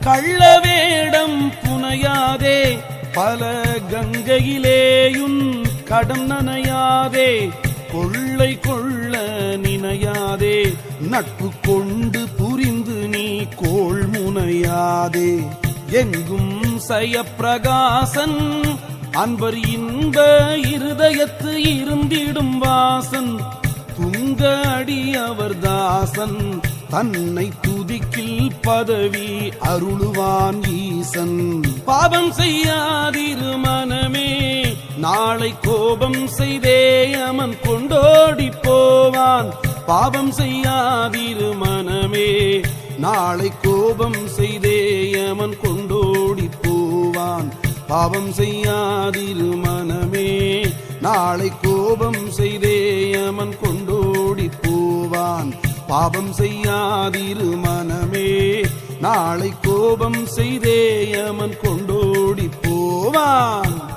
கள்ள வேடம் புனையாதே பல கங்கையிலேயுன் கடம் நனையாதே கொள்ளை கொள்ள நினையாதே நட்பு கொண்டு புரிந்து நீ கோள் முனையாதே. எங்கும் சயப்பிரகாசன் அன்பர் இன்ப இருதயத்து இருந்திடும் வாசன் துங்க அடி அவர் தாசன் தன்னை துதிக்கில் பதவி அருளுவான் ஈசன். பாவம் செய்யாதிரு மனமே நாளை கோபம் செய்தே அமன் கொண்டோடி போவான். பாவம் செய்யாதிரு மனமே நாளை கோபம் செய்தே அமன் கொண்டோடி போவான். பாவம் செய்யாதிரு மனமே நாளை கோபம் செய்தே அமன் கொண்டோடி போவான். பாவம் செய்யாதிரு மனமே. நாளை கோபம் செய்தே அமன் கொண்டோடி போவான்.